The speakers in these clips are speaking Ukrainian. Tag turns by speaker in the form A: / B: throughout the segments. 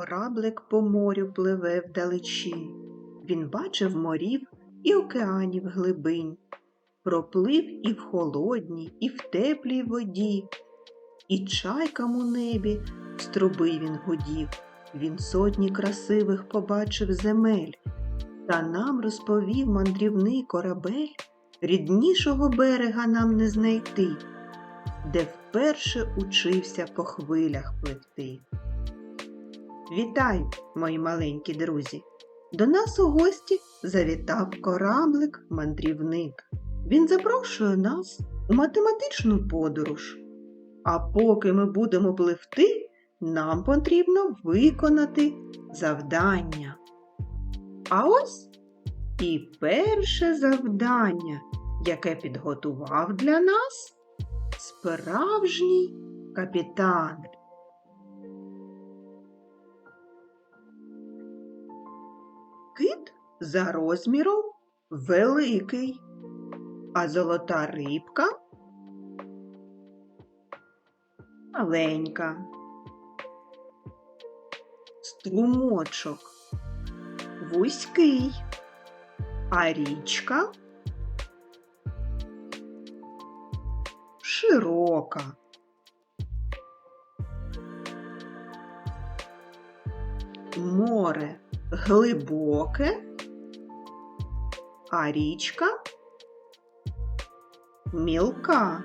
A: кораблик по морю пливе вдалечінь. Він бачив морів і океанів глибинь, проплив і в холодній, і в теплій воді, і чайкам у небі з труби він гудів. Він сотні красивих побачив земель, та нам розповів мандрівний корабель, ріднішого берега нам не знайти, де вперше учився по хвилях пливти. Вітаю, мої маленькі друзі! До нас у гості завітав кораблик-мандрівник. Він запрошує нас у математичну подорож. А поки ми будемо пливти, нам потрібно виконати завдання. А ось і перше завдання, яке підготував для нас справжній капітан. Кит за розміром великий, а золота рибка маленька. Струмочок вузький, а річка широка. Море глибоке, а річка мілка.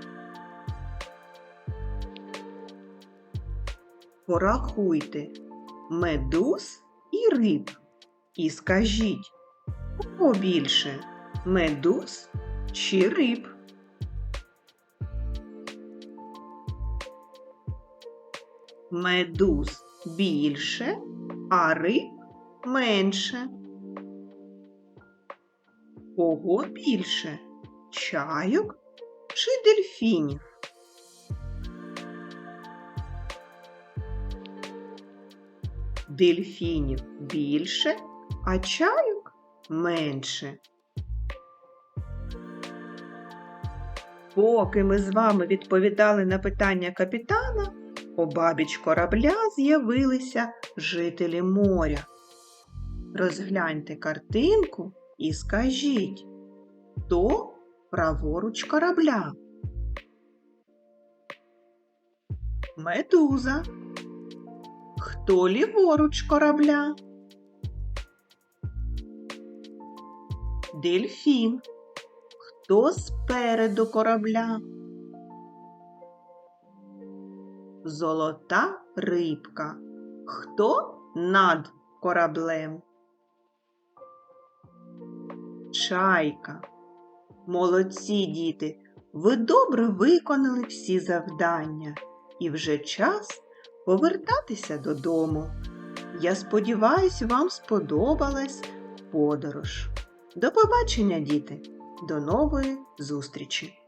A: Порахуйте медуз і риб і скажіть, кого більше медуз чи риб? Медуз більше, а риб менше. Кого більше? Чайок чи дельфінів? Дельфінів більше, а чайок менше. Поки ми з вами відповідали на питання капітана, обабіч корабля з'явилися жителі моря. Розгляньте картинку і скажіть, хто праворуч корабля? Медуза. Хто ліворуч корабля? Дельфін. Хто спереду корабля? Золота рибка. Хто над кораблем? Чайка. Молодці діти, ви добре виконали всі завдання і вже час повертатися додому. Я сподіваюся, вам сподобалась подорож. До побачення, діти! До нової зустрічі!